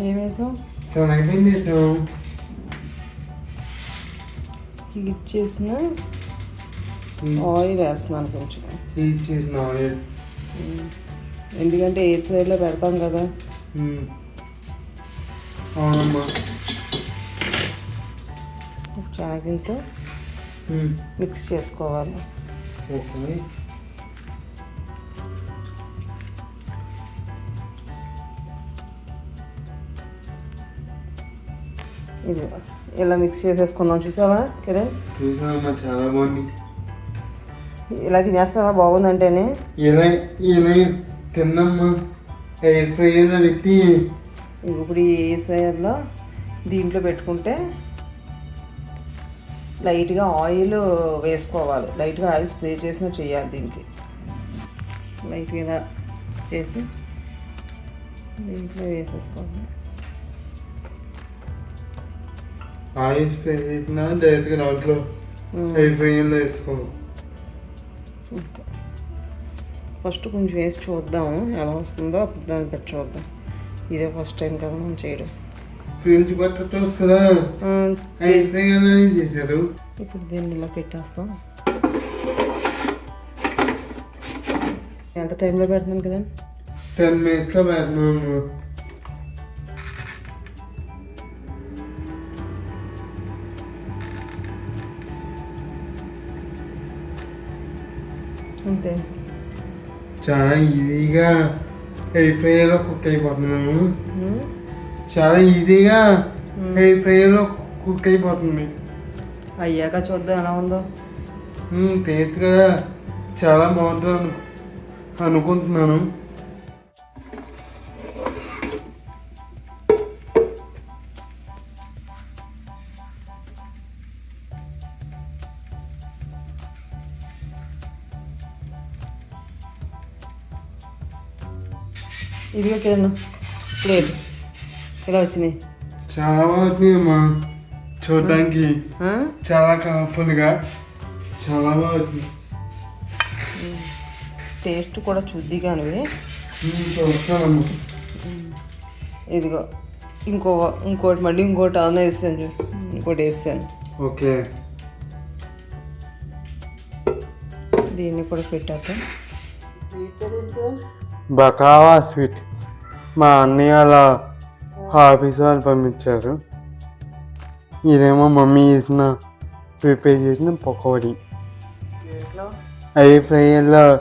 ఏం వేసాం శనగపిండి వేసాం హీట్ చేసిన ఆయిల్ వేస్తున్నాను కొంచెం. హీట్ చేసిన ఆయిల్. ఎందుకంటే ఎయిర్ ఫ్రైలో పెడతాం కదా. ఉమ్. అవునమ్మా. మిక్స్ చేసుకోవాలి. ఓకే. ఇది ఇలా మిక్స్ చేసేసుకున్నాం. చూసావా కిరణ్? చూసామమ్మా చాలా బాగుంది. ఇలా తినేస్తావా? బాగుందంటేనే. ఇలా ఇలా తిన్నమ్మా. ఎయిర్ ఫ్రైలో పెట్టి ఇప్పుడు ఈ ఎయిర్ ఫ్రైయర్లో దీంట్లో పెట్టుకుంటే లైట్గా ఆయిల్ వేసుకోవాలి. లైట్గా ఆయిల్ స్ప్రే చేసినట్టు చేయాలి దీనికి. లైట్గా చేసి దీంట్లో వేసేసుకోవాలి. ఆయిల్ స్ప్రే చేసిన డైరెక్ట్గా దాంట్లో ఫ్రైలో వేసుకో ఫస్ట్ కొంచెం వేసి చూద్దాము ఎలా వస్తుందో అప్పుడు దాన్ని పెట్టి చూద్దాం ఇదే ఫస్ట్ టైం కదా మనం చేయడం బటర్ టోస్ట్ కదా ఫ్రైలోనే చేశారు ఇప్పుడు దీన్ని ఇలా పెట్టేస్తాం. ఎంత టైంలో పెడుతున్నాను కదండి? టెన్ మినిట్స్లో పెడుతున్నాము అంతే చాలా ఈజీగా ఎయిర్ ఫ్రైలో కుక్ అయిపోతున్నాము. చాలా ఈజీగా ఎయిర్ ఫ్రైలో కుక్ అయిపోతుంది అయ్యాక చూద్దాం ఎలా ఉందో టేస్ట్ కూడా చాలా బాగుంటుంది అను అనుకుంటున్నాను ఇదిగో కిరణ్ ప్లేట్ ఇలా వచ్చినాయి? చాలా బాగుంది అమ్మా. చూడడానికి ఆ? చాలా కలర్ఫుల్గా చాలా బాగుంది టేస్ట్ కూడా చూద్ది కానీ ఇదిగో. ఇంకో ఇంకోటి మళ్ళీ ఇంకోటి ఆన్ వేస్తాను చూ ఇంకోటి వేస్తాను. ఓకే. దీన్ని కూడా పెట్టాక స్వీట్ బకావా స్వీట్ మా అన్నయ్య వాళ్ళ ఆఫీస్ వాళ్ళు పంపించారు. ఇదేమో మమ్మీ చేసిన ప్రిపేర్ చేసిన పకోడీ. అవి ఫ్రైలో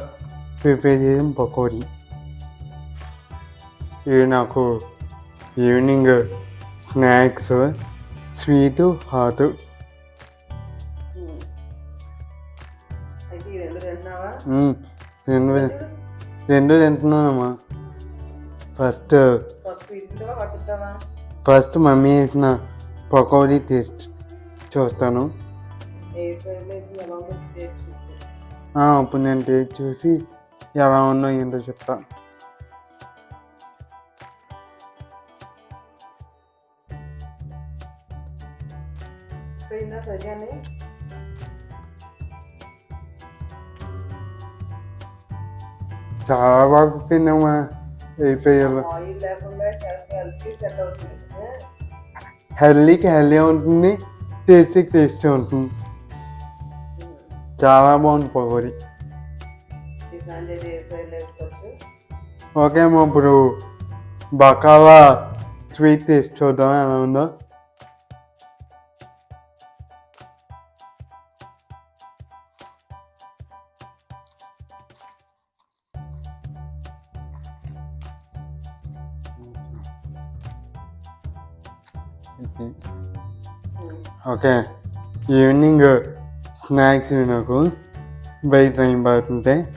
ప్రిపేర్ చేసిన పకోడీ. ఇవి నాకు ఈవినింగ్ స్నాక్స్ స్వీట్ హాట్. రెండు రెండు తింటున్నానమ్మా. ఫస్ట్ ఫస్ట్ మమ్మీ చేసిన పకోడీ టేస్ట్ చూస్తాను. అప్పుడు నేను టేస్ట్ చూసి ఎలా ఉందో ఏంటో చెప్తా. పోయిందా చాలా బాగా కుట్టిందమ్మా అయిపోయారు ఆయిల్ లేకుండా హెల్తీ సెట్ అవుతుంది హెల్దీకి హెల్దీ ఉంటుంది టేస్టీకి టేస్టీ ఉంటుంది చాలా బాగుంది పకోడీ ఈ సంజయ్ ఎయిర్ ఫ్రైలో వేసుకోవచ్చు ఓకే అమ్మా ఇప్పుడు బకావా స్వీట్ టేస్ట్ చూద్దాం ఎలా ఉందో ఓకే ఈవినింగ్ స్నాక్స్ నాకు. బయట టైం పడుతుంటే.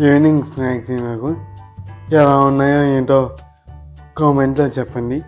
ఈవినింగ్ స్నాక్స్ నాకు. ఎలా ఉన్నాయో ఏంటో కామెంట్లో చెప్పండి.